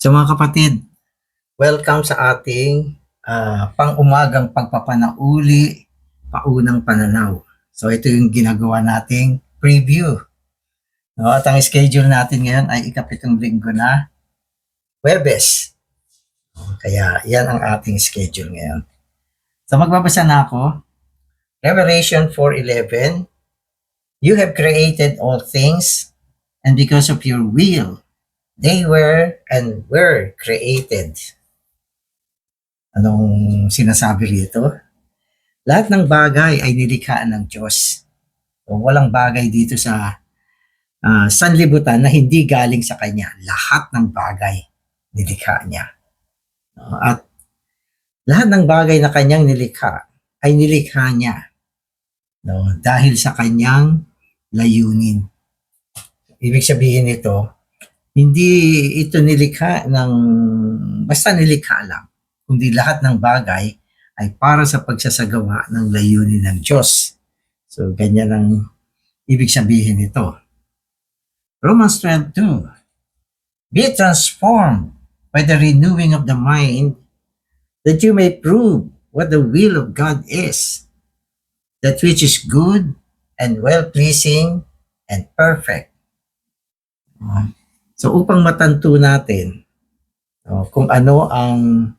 So mga kapatid, welcome sa ating ah, pang-umagang pagpapanauli, paunang pananaw. So ito yung ginagawa nating preview. No, at ang schedule natin ngayon ay ikapitong linggo na Webes. Kaya yan ang ating schedule ngayon. So magbabasa na ako. Revelation 4.11 You have created all things and because of your will they were and were created. Anong sinasabi rito? Lahat ng bagay ay nilikha ng Diyos. So, walang bagay dito sa ah, sanlibutan na hindi galing sa Kanya. Lahat ng bagay nilikha niya. No, At lahat ng bagay na Kanyang nilikha ay nilikha niya no, dahil sa Kanyang layunin. Ibig sabihin nito, hindi ito nilikha ng basta nilikha lang, kundi lahat ng bagay ay para sa pagsasagawa ng layunin ng Diyos. So, ganyan ang ibig sabihin nito. Romans 12.2 Be transformed by the renewing of the mind that you may prove what the will of God is, that which is good and well-pleasing and perfect. Ah. So upang matanto natin no, kung ano ang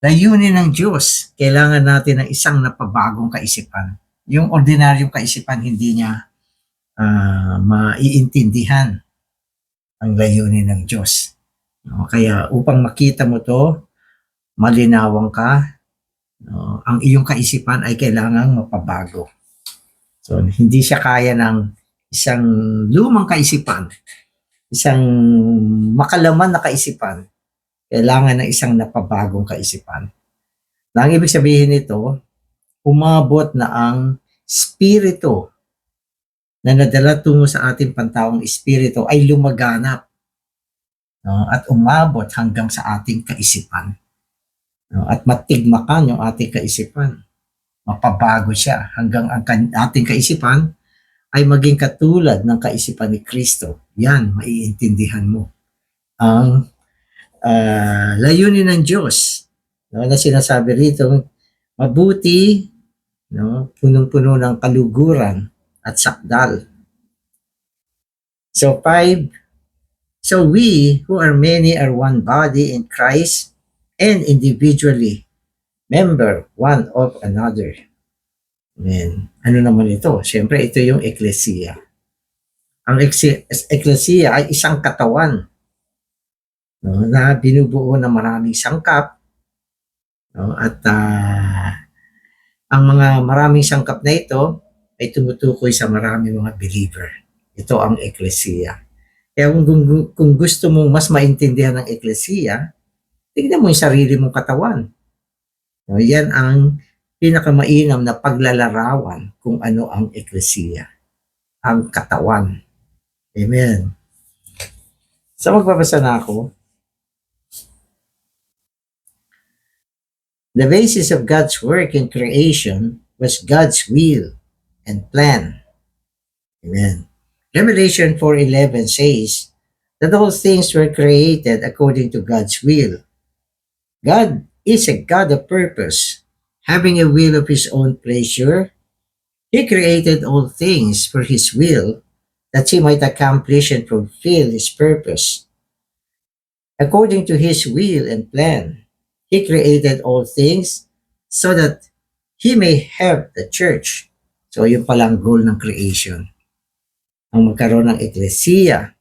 layunin ng Diyos, kailangan natin ng isang napabagong kaisipan. Yung ordinaryong kaisipan hindi niya ah, maiintindihan ang layunin ng Diyos. No, kaya upang makita mo to, malinawan ka, no, ang iyong kaisipan ay kailangang mapabago. So hindi siya kaya ng isang lumang kaisipan isang makalaman na kaisipan, kailangan ng isang napabagong kaisipan. Na ang ibig sabihin nito, umabot na ang spirito na nadala tungo sa ating pantaong espiritu ay lumaganap no, at umabot hanggang sa ating kaisipan. No, at matigmakan yung ating kaisipan. Mapabago siya hanggang ang ating kaisipan ay maging katulad ng kaisipan ni Kristo. Yan, maiintindihan mo. Ang ah, layunin ng Diyos no, na sinasabi rito, mabuti, no, punong-puno ng kaluguran at sakdal. So five, so we who are many are one body in Christ and individually member one of another. Amen. Ano naman ito? Siyempre, ito yung eklesiya. Ang eklesiya ay isang katawan no, na binubuo ng maraming sangkap. No, at ah, ang mga maraming sangkap na ito ay tumutukoy sa maraming mga believer. Ito ang eklesiya. Kaya kung, kung, kung gusto mong mas maintindihan ng eklesiya, tignan mo yung sarili mong katawan. No, yan ang pinakamainam na paglalarawan kung ano ang eklesiya, ang katawan. Amen. So magbabasa na ako. The basis of God's work in creation was God's will and plan. Amen. Revelation 4.11 says that all things were created according to God's will. God is a God of purpose having a will of his own pleasure, he created all things for his will, that he might accomplish and fulfill his purpose. According to his will and plan, he created all things so that he may have the church. So yun palang goal ng creation. Ang magkaroon ng eklesiya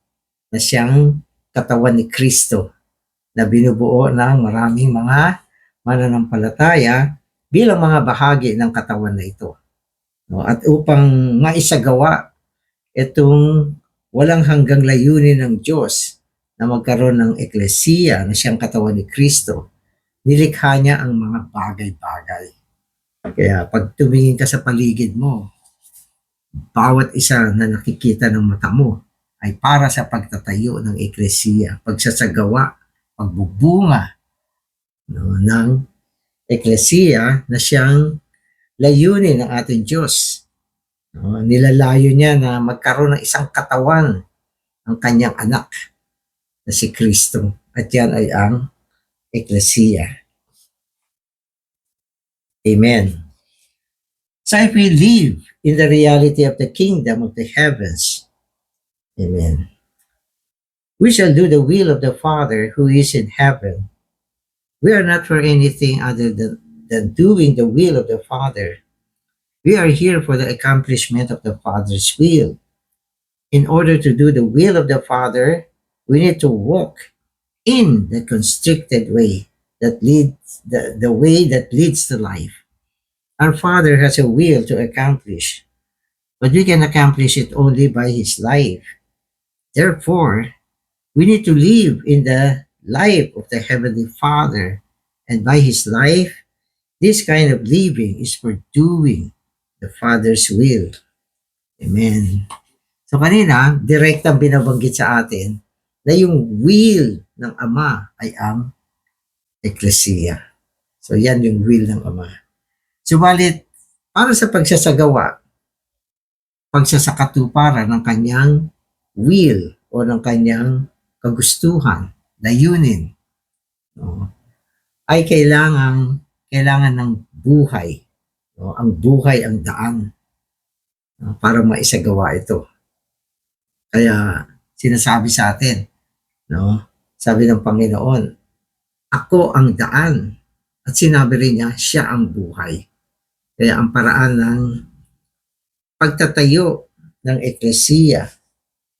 na siyang katawan ni Kristo na binubuo ng maraming mga mananampalataya bilang mga bahagi ng katawan na ito. No, at upang maisagawa itong walang hanggang layunin ng Diyos na magkaroon ng eklesiya na siyang katawan ni Kristo, nilikha niya ang mga bagay-bagay. Kaya pag tumingin ka sa paligid mo, bawat isa na nakikita ng mata mo ay para sa pagtatayo ng eklesiya, pagsasagawa, pagbubunga no, ng eklesiya na siyang layunin ng ating Diyos. No, nilalayo niya na magkaroon ng isang katawan ang kanyang anak na si Kristo. At yan ay ang Ecclesia. Amen. So if we live in the reality of the kingdom of the heavens, Amen. We shall do the will of the Father who is in heaven. We are not for anything other than, than doing the will of the Father. We are here for the accomplishment of the Father's will. In order to do the will of the Father, we need to walk in the constricted way that leads the, the way that leads to life. Our Father has a will to accomplish, but we can accomplish it only by His life. Therefore, we need to live in the life of the Heavenly Father, and by His life, this kind of living is for doing the Father's will. Amen. So kanina, direct ang binabanggit sa atin na yung will ng Ama ay ang Ecclesia. So yan yung will ng Ama. Subalit, para sa pagsasagawa, pagsasakatuparan ng kanyang will o ng kanyang kagustuhan, layunin, no, ay kailangan kailangan ng buhay. No? Ang buhay ang daan no, para maisagawa ito. Kaya sinasabi sa atin, no? Sabi ng Panginoon, ako ang daan. At sinabi rin niya, siya ang buhay. Kaya ang paraan ng pagtatayo ng eklesiya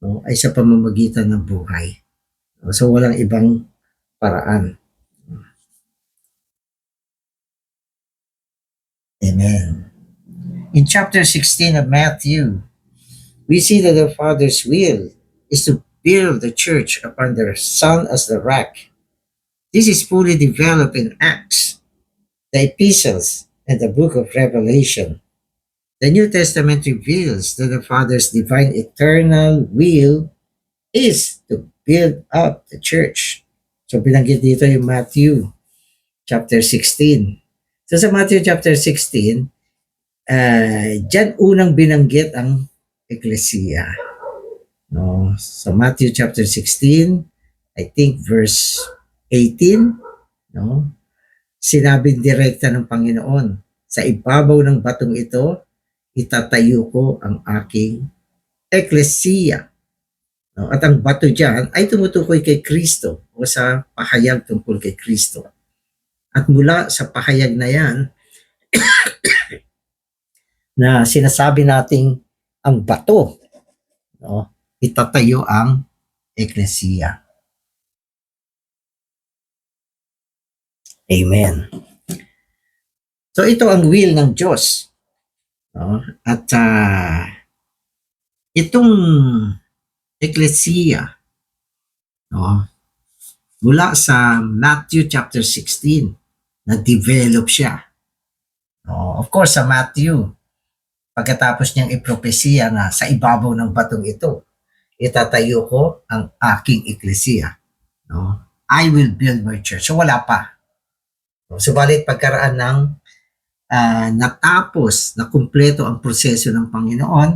no, ay sa pamamagitan ng buhay. So walang ibang paraan. Amen. In chapter 16 of Matthew, we see that the Father's will is to build the church upon the Son as the rock. This is fully developed in Acts, the epistles, and the book of Revelation. The New Testament reveals that the Father's divine eternal will is to build up the church. So binanggit dito yung Matthew chapter 16. So sa Matthew chapter 16, uh, dyan unang binanggit ang Ecclesia. No, sa Matthew chapter 16, I think verse 18, no? Sinabi direkta ng Panginoon, sa ibabaw ng batong ito, itatayo ko ang aking Ecclesia. At ang bato diyan ay tumutukoy kay Kristo o sa pahayag tungkol kay Kristo. At mula sa pahayag na yan, na sinasabi nating ang bato, no, itatayo ang eklesiya. Amen. So ito ang will ng Diyos. No? At ah, itong eklesiya, no, mula sa Matthew chapter 16, na-develop siya. No, of course, sa Matthew, pagkatapos niyang ipropesiya na sa ibabaw ng batong ito, itatayo ko ang aking eklesiya. No? I will build my church. So wala pa. No? Subalit pagkaraan ng ah, natapos, na kumpleto ang proseso ng Panginoon,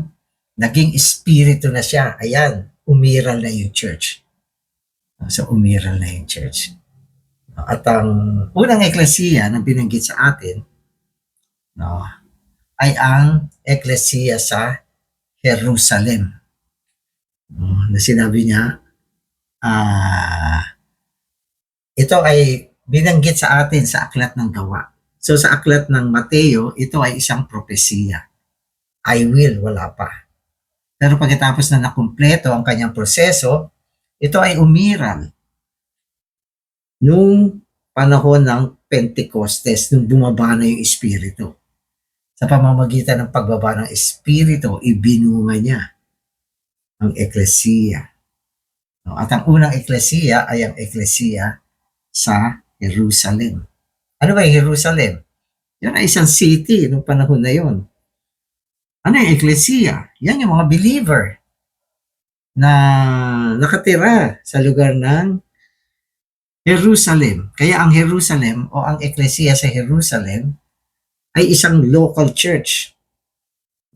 naging espiritu na siya. Ayan, umiral na yung church. So umiral na yung church. At ang unang eklesiya na binanggit sa atin, no, ay ang eklesiya sa Jerusalem. No, na sinabi niya, ah, ito ay binanggit sa atin sa aklat ng gawa. So sa aklat ng Mateo, ito ay isang propesiya. I will, wala pa. Pero pagkatapos na nakumpleto ang kanyang proseso, ito ay umiral nung panahon ng Pentecostes, nung bumaba na yung Espiritu. Sa pamamagitan ng pagbaba ng Espiritu, ibinunga niya ang Eklesiya. At ang unang Eklesiya ay ang Eklesiya sa Jerusalem. Ano ba yung Jerusalem? Yan ay isang city nung panahon na yon. Ano yung Eklesiya? Yan yung mga believer na nakatira sa lugar ng Jerusalem. Kaya ang Jerusalem o ang Eklesiya sa Jerusalem ay isang local church.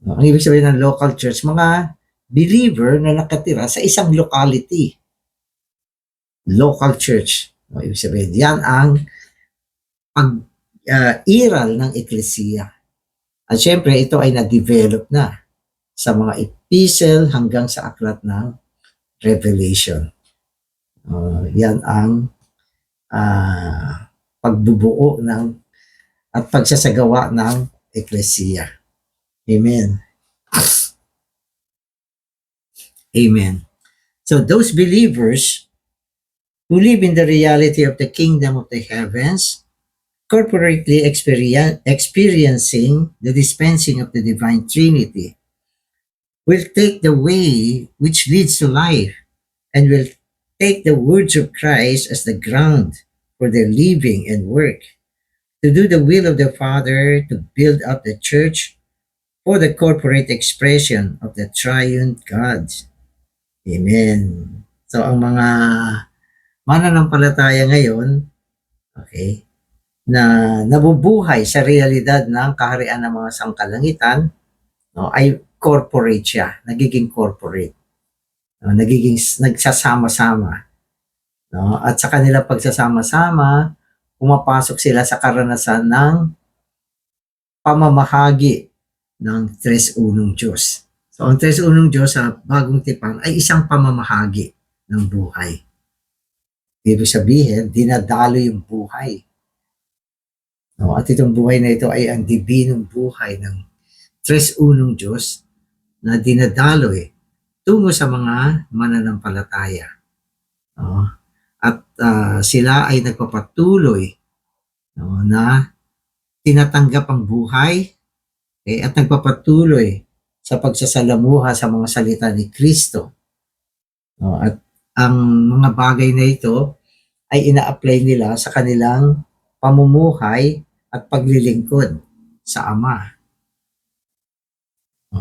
Ang ibig sabihin ng local church, mga believer na nakatira sa isang locality. local church. Ibig sabihin, yan ang pag ah, iral ng eklesiya. At syempre, ito ay na-develop na sa mga epistle hanggang sa aklat ng Revelation. Uh, yan ang ah, pagbubuo ng at pagsasagawa ng eklesiya. Amen. Amen. So those believers who live in the reality of the kingdom of the heavens, corporately experiencing the dispensing of the divine Trinity, will take the way which leads to life and will take the words of Christ as the ground for their living and work, to do the will of the Father, to build up the church for the corporate expression of the triune God. Amen. So, ang mga mananampalataya ngayon, okay, na nabubuhay sa realidad ng kaharian ng mga sangkalangitan, no, ay corporate siya, nagiging corporate. No, nagiging nagsasama-sama. No, at sa kanila pagsasama-sama, pumapasok sila sa karanasan ng pamamahagi ng Tres Unong Diyos. So, ang Tres Unong Diyos sa bagong tipan ay isang pamamahagi ng buhay. Ibig sabihin, dinadalo yung buhay. No, at itong buhay na ito ay ang dibinong buhay ng Tres Unong Diyos na dinadaloy tungo sa mga mananampalataya. No? At ah, sila ay nagpapatuloy no, na tinatanggap ang buhay eh, at nagpapatuloy sa pagsasalamuha sa mga salita ni Kristo. No, at ang mga bagay na ito ay ina-apply nila sa kanilang pamumuhay at paglilingkod sa Ama.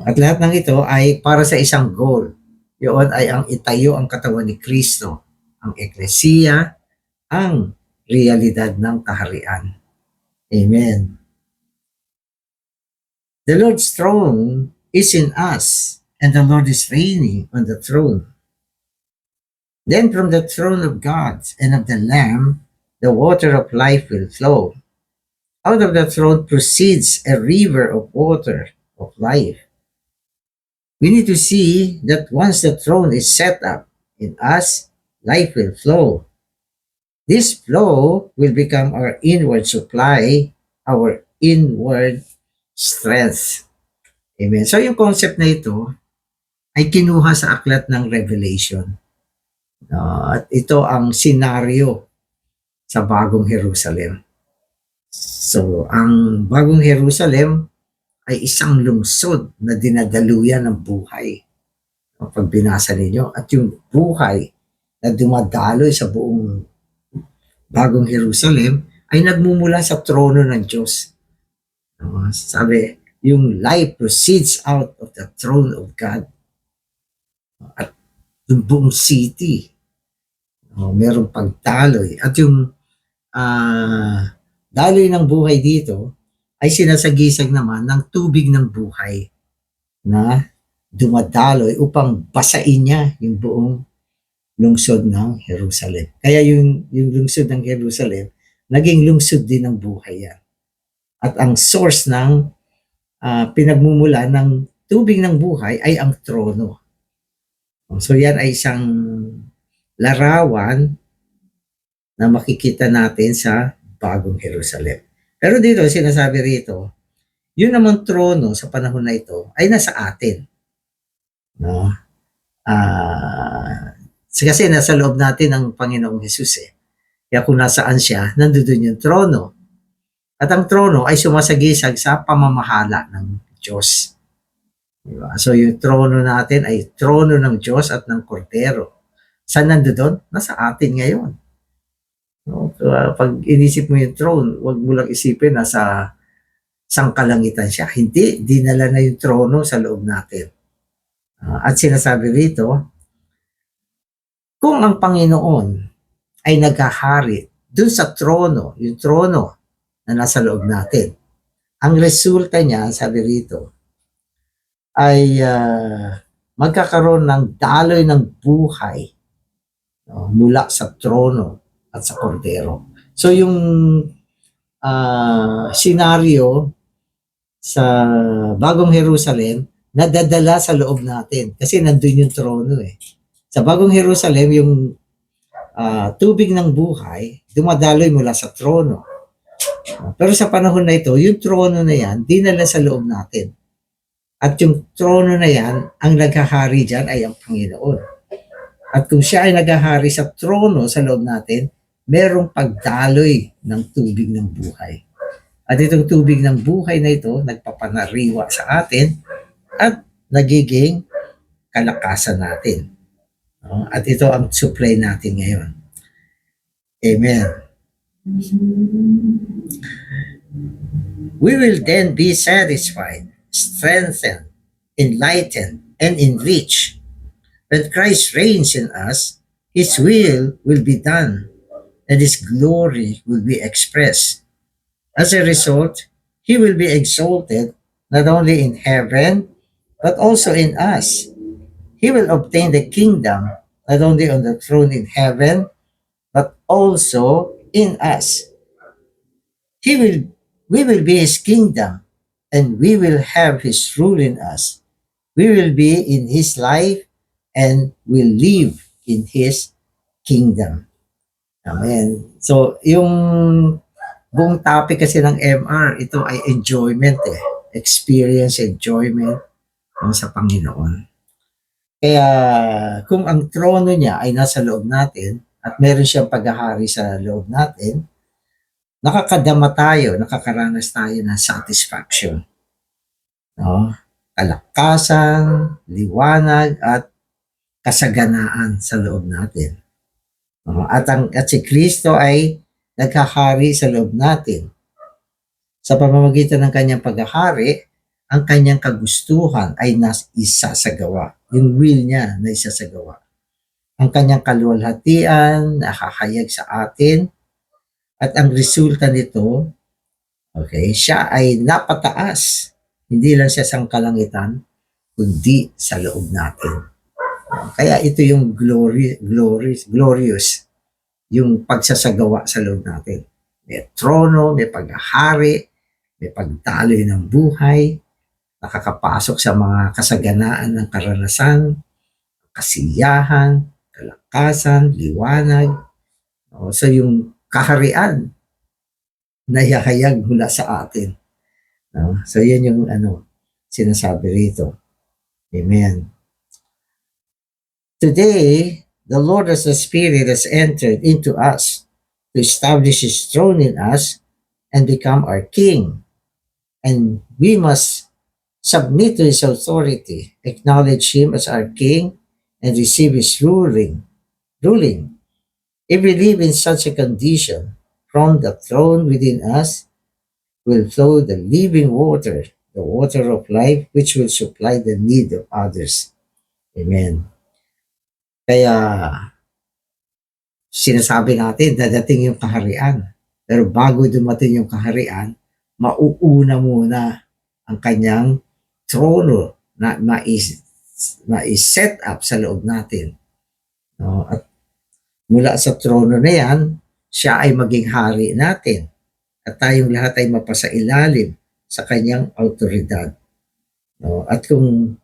At lahat ng ito ay para sa isang goal. Yun ay ang itayo ang katawan ni Kristo, ang eklesiya, ang realidad ng kaharian. Amen. The Lord's throne is in us, and the Lord is reigning on the throne. Then from the throne of God and of the Lamb, the water of life will flow. Out of the throne proceeds a river of water of life. We need to see that once the throne is set up in us, life will flow. This flow will become our inward supply, our inward strength. Amen. So yung concept na ito ay kinuha sa aklat ng Revelation. Uh, at ito ang senaryo sa bagong Jerusalem. So, ang bagong Jerusalem ay isang lungsod na dinadaluyan ng buhay. Pag binasa ninyo, at yung buhay na dumadaloy sa buong bagong Jerusalem ay nagmumula sa trono ng Diyos. Sabi, yung life proceeds out of the throne of God. At yung buong city, uh, merong pagdaloy. At yung uh, daloy ng buhay dito ay sinasagisag naman ng tubig ng buhay na dumadaloy upang basain niya yung buong lungsod ng Jerusalem. Kaya yung, yung lungsod ng Jerusalem, naging lungsod din ng buhay yan. At ang source ng uh, pinagmumula ng tubig ng buhay ay ang trono. So yan ay isang larawan na makikita natin sa bagong Jerusalem. Pero dito, sinasabi rito, yun naman trono sa panahon na ito ay nasa atin. No? Ah, kasi nasa loob natin ang Panginoong Hesus eh. Kaya kung nasaan siya, nandoon yung trono. At ang trono ay sumasagisag sa pamamahala ng Diyos. Diba? So yung trono natin ay trono ng Diyos at ng Kordero. Saan nandoon? Nasa atin ngayon. No? Uh, pag inisip mo yung throne, wag mo lang isipin na sa sangkalangitan siya. Hindi, dinala na yung trono sa loob natin. Uh, at sinasabi rito, kung ang Panginoon ay naghahari dun sa trono, yung trono na nasa loob natin, ang resulta niya, sabi rito, ay uh, magkakaroon ng daloy ng buhay no, mula sa trono at sa kordero. So yung ah senaryo sa Bagong Jerusalem nadadala sa loob natin kasi nandun yung trono eh. Sa Bagong Jerusalem yung ah, tubig ng buhay dumadaloy mula sa trono. Pero sa panahon na ito, yung trono na yan, dinala sa loob natin. At yung trono na yan, ang naghahari dyan ay ang Panginoon. At kung siya ay naghahari sa trono sa loob natin, merong pagdaloy ng tubig ng buhay. At itong tubig ng buhay na ito, nagpapanariwa sa atin at nagiging kalakasan natin. At ito ang supply natin ngayon. Amen. We will then be satisfied, strengthened, enlightened, and enriched. When Christ reigns in us, His will will be done, and His glory will be expressed. As a result, He will be exalted not only in heaven, but also in us. He will obtain the kingdom not only on the throne in heaven, but also in us. He will, we will be His kingdom, and we will have His rule in us. We will be in His life, and will live in His kingdom. Amen. So, yung buong topic kasi ng MR, ito ay enjoyment eh. Experience, enjoyment ng sa Panginoon. Kaya kung ang trono niya ay nasa loob natin at meron siyang paghahari sa loob natin, nakakadama tayo, nakakaranas tayo ng satisfaction. No? Kalakasan, liwanag, at kasaganaan sa loob natin. At, ang, at si Kristo ay naghahari sa loob natin. Sa pamamagitan ng kanyang paghahari, ang kanyang kagustuhan ay nas isa sa gawa. Yung will niya na isa sa gawa. Ang kanyang kaluwalhatian nakahayag sa atin at ang resulta nito, okay, siya ay napataas. Hindi lang siya sa kalangitan, kundi sa loob natin. Kaya ito yung glory, glory, glorious, yung pagsasagawa sa loob natin. May trono, may paghahari, may pagdaloy ng buhay, nakakapasok sa mga kasaganaan ng karanasan, kasiyahan, kalakasan, liwanag. O, so yung kaharian na yahayag mula sa atin. No? So yan yung ano, sinasabi rito. Amen. Today, the Lord as the Spirit has entered into us to establish His throne in us and become our King. And we must submit to His authority, acknowledge Him as our King, and receive His ruling. Ruling. If we live in such a condition, from the throne within us will flow the living water, the water of life, which will supply the need of others. Amen. Kaya, sinasabi natin, dadating yung kaharian. Pero bago dumating yung kaharian, mauuna muna ang kanyang trono na mais, mais-set up sa loob natin. No? At mula sa trono na yan, siya ay maging hari natin. At tayong lahat ay mapasailalim sa kanyang autoridad. No? At kung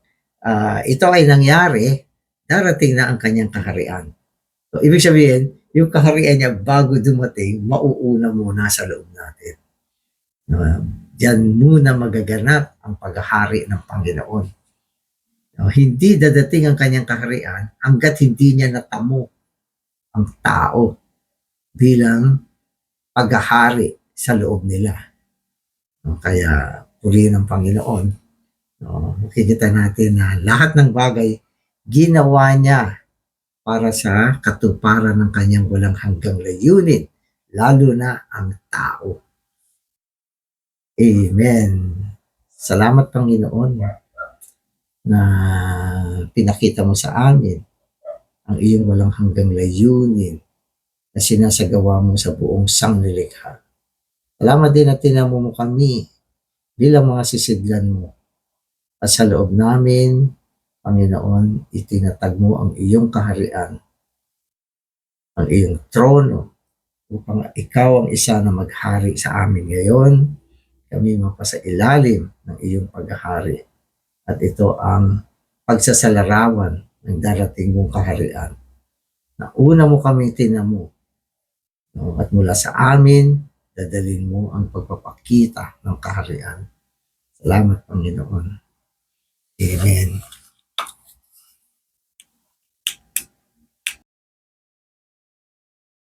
ah, ito ay nangyari, darating na ang kanyang kaharian. So, ibig sabihin, yung kaharian niya bago dumating, mauuna muna sa loob natin. No? Diyan muna magaganap ang paghahari ng Panginoon. No? Hindi dadating ang kanyang kaharian hanggat hindi niya natamo ang tao bilang paghahari sa loob nila. No, kaya purihin ng Panginoon. No, makikita natin na lahat ng bagay ginawa niya para sa katuparan ng kanyang walang hanggang layunin, lalo na ang tao. Amen. Salamat Panginoon na pinakita mo sa amin ang iyong walang hanggang layunin na sinasagawa mo sa buong sanglilikha. Salamat din na tinamo mo kami bilang mga sisidlan mo. At sa loob namin, Panginoon, itinatag mo ang iyong kaharian ang iyong trono upang ikaw ang isa na maghari sa amin ngayon. Kami mapasa ilalim ng iyong paghahari. At ito ang pagsasalarawan ng darating mong kaharian. Na una mo kami tinamo. No? At mula sa amin, dadalin mo ang pagpapakita ng kaharian. Salamat, Panginoon. Amen.